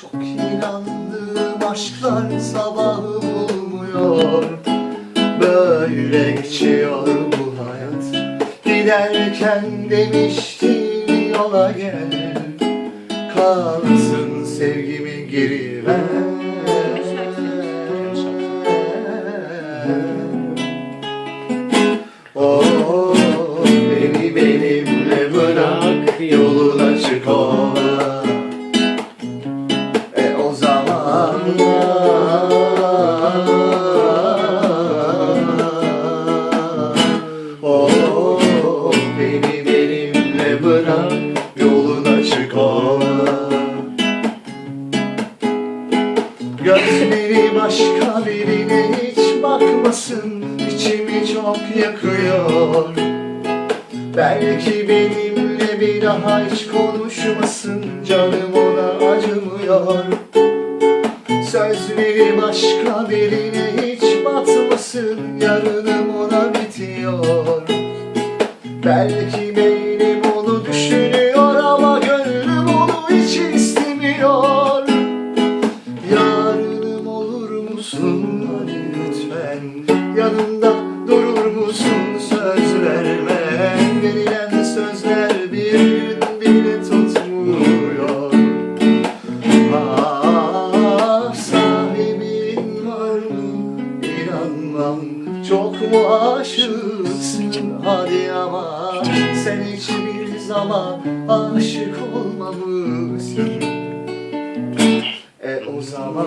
Çok inandığım aşklar sabahı bulmuyor. Böyle geçiyor bu hayat. Giderken demiştin yola gel. Kalsın sevgimi geri ver. Oh, beni benimle bırak. Yoluna çık ola Gözleri başka birine hiç bakmasın. İçimi çok yakıyor. Belki benimle bir daha hiç konuşmasın. Canım ona acımıyor. Sözleri başka birine hiç batmasın. Yarınım ona bitiyor. Belki beynim lütfen Yanımda durur musun söz verme Verilen sözler bir gün bile tutmuyor. Ah sahibin var mı? İnanmam. Çok mu aşıksın? Hadi ama Sen hiçbir zaman aşık olmamışsın. E o zaman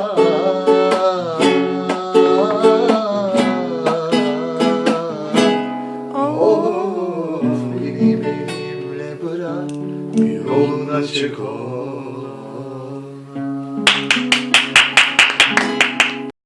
ya Oh, beni benimle bırak yoluna çık ola